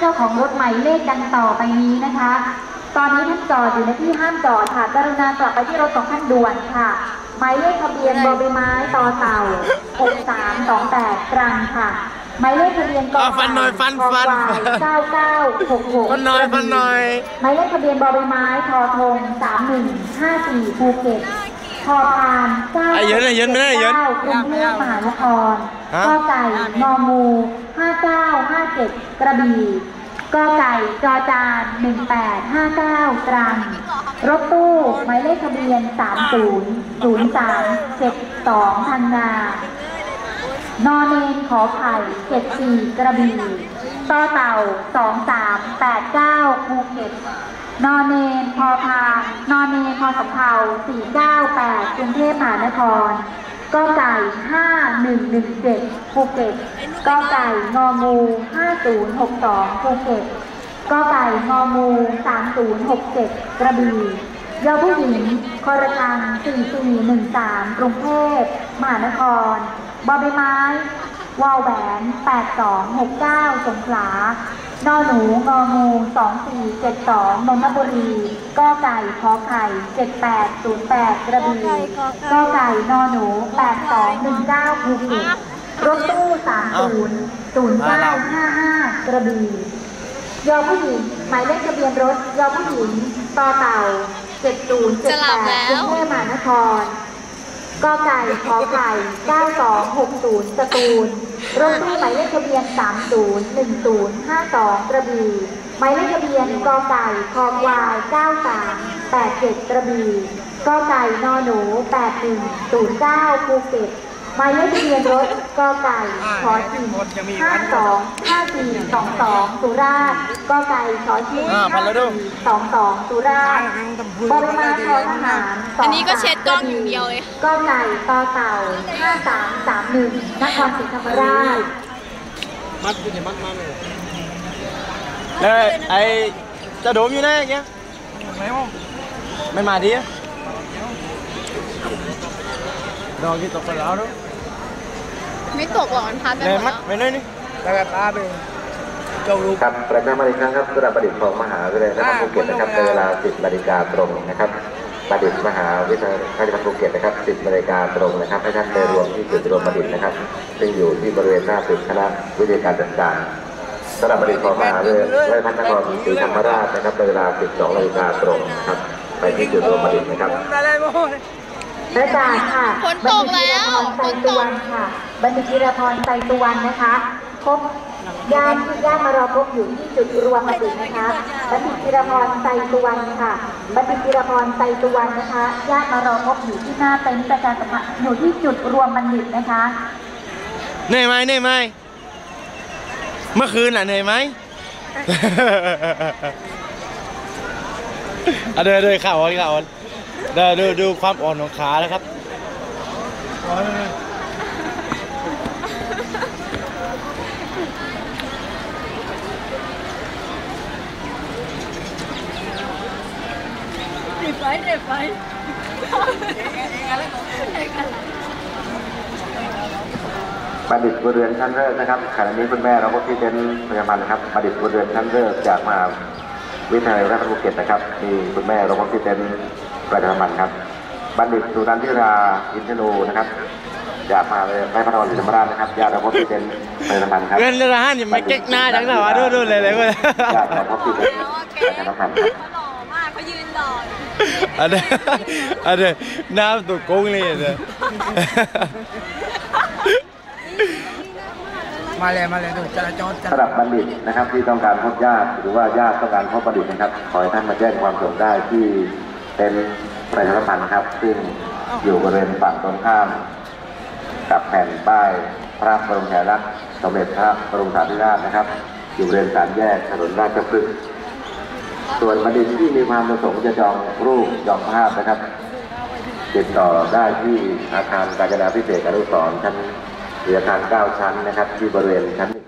เจ้าของรถหมายเลขดังต่อไปนี้นะคะ ตอนนี้ท่านจอดอยู่ในที่ห้ามจอดค่ะ กรุณากลับไปที่รถของท่านด่วนค่ะ หมายเลขทะเบียนบอใบไม้ต่อเต่า 6328ตรังค่ะ หมายเลขทะเบียนกอะฟันหน่อยฟันฟัน9966ฟันหน่อยฟันหน่อย หมายเลขทะเบียนบอใบไม้ทอทง3154ภูเก็ตพอพาน9ไอ้เยินไอ้เยินไม่ได้ไอ้เยินกรุงเทพมหานครฮะกไก่งองู 5957 กระบี่กอไก่จอจาน 1859 ตรัง รถตู้หมายเลขทะเบียน 300372 พังงานอนเนนขอไข่74 กระบี่ต่อเต่า 2389 ภูเก็ตนอนเนนพอพานนอเนนพอสำเภา498 กรุงเทพมหานคร ก็ไก่5117ภูเก็ตก็ไก่งองู5062ภูเก็ตก็ไก่งองู3067กระบี่ยอผู้หญิงคอระคัง4413กรุงเทพมหานครบอใบไม้ วอลแหวน 8269 สงขลานอหนูงองู2472 นนทบุรี กอไก่ขอไข่ 7808 กระบี่ กอไก่นอหนู 8219 ภูเก็ต รถตู้ 30 0955 กระบี่ยอผู้หญิง หมายเลขทะเบียนรถยอผู้หญิงต่อเต่าจะหลับแล้7078กรุวงเทพมหานครกอไก่ขอไข่ 9260 สตูล รถตู้หมายเลขทะเบียน 301052 กระบี่ หมายเลขทะเบียนกไก่คอควาย 9387 กระบี่กไก่นอหนู 8109 ภูเก็ต หมายเลขทะเบียนรถกอไก่ขอชิง52 5422สุราษฎร์กอไก่ขอชิงอ่าพันแล้วดู22สุราษฎร์บริมาทอทหารอันนี้ก็เช็ดกล้องอย่างเดียวเลยก็ไก่ต่อเต่า5331นครศรีธรรมราชมัดกูจะมัดมาเลยเอ้ยไอ้เจะโดมอยู่ไหนอย่างเงี้ยไม่มาดิ ดอกที่ตกไปแล้วเนอะไม่ตกหรอกมันพัดไปเดิหนมดมัดแล้วไม่น้อยนี่แต่แบบตาเป็นเจ้าลูกครับประจำมาอีกครั้งครับสำหรับประดิษฐ์ของมหาวิทยาลัยราชภัฏภูเก็ตนะครับในเวลา 10นาฬิกาตรงนะครับประดิษฐ์มหาวิทยาลัยราชภัฏภูเก็ตนะครับ 10นาฬิกาตรงนะครับ ให้ท่านไปรวมที่จุดรวมประดิษฐ์นะครับ ซึ่งอยู่ที่บริเวณหน้าตึกคณะวิทยาการจัดการสำหรับประดิษฐ์ของมหาวิทยาลัยราชภัฏนครศรีธรรมราชนะครับในเวลา 12นาฬิกาตรงนะครับ ไปที่จุดรวมประดิษฐ์นะครับ ประกาศค่ะฝนตกแล้วบัณฑิตธีรพรไตรตะวันค่ะ บัณฑิตธีรพรไตรตะวันนะคะพบญาติญาติมารอพบอยู่ที่จุดรวมบัณฑิตนะคะ บัณฑิตธีรพรไตรตะวันค่ะ บัณฑิตธีรพรไตรตะวันนะคะ ญาติมารอพบอยู่ที่หน้าเต็นท์ประชาสัมพันธ์อยู่ที่จุดรวมบัณฑิตนะคะเหนื่อยไหมเหนื่อยไหมเมื่อคืนน่ะเหนื่อยไหมอะเดินเดินข่าวอ่อนข่าวอ่อนเดูดูความอ่อนของขานะครับเด็ดไปเด็ดไปบัณฑิตบนเรือนชั้นเลิศนะครับขณะนี้คุณแม่เราก็ที่เป็นพยาบาลนะครับบัณฑิตบนเรือนชั้นเลิศจากมหาวิทยาลัยราชภัฏภูเก็ตนะครับมีคุณแม่เราก็ที่เป็น ประธานมันครับบัณฑิตสุนันทิราอินทนูนะครับจากมหาวิทยาลัยพระนครศรีธรรมราชนะครับญาติเราก็ที่เป็นประธานมันครับเงินร้านอย่ามาเก๊กหน้าจังหน่อยวะดูดูเลยเลยเว้ยญาติเราก็ที่เป็นประธานมันครับหล่อมากเขายืนหล่ออันเนี้ยอันเนี้ยน้ำตัวโกงเลยเนี่ยมาเลยมาเลยดูจราจรจสำหรับบัณฑิตนะครับที่ต้องการพบญาติหรือว่าญาติต้องการพบบัณฑิตนะครับ ขอให้ท่านมาแจ้งความประสงค์ได้ที่ เป็นประชาสัมพันธ์ครับ ซึ่งอยู่บริเวณฝั่งตรงข้าม กับแผ่นป้ายพระบรมฉายาลักษณ์สมเด็จพระบรมสารีริกธาตุนะครับ อยู่บริเวณสามแยกถนนราชพฤกษ์ส่วนบัณฑิตที่มีความประสงค์จะจองรูปจองภาพนะครับ ติดต่อได้ที่อาคารการจนาพิเศษกอนุสรณ์ชั้นหรืออาคาร 9 ชั้นนะครับ ที่บริเวณชั้น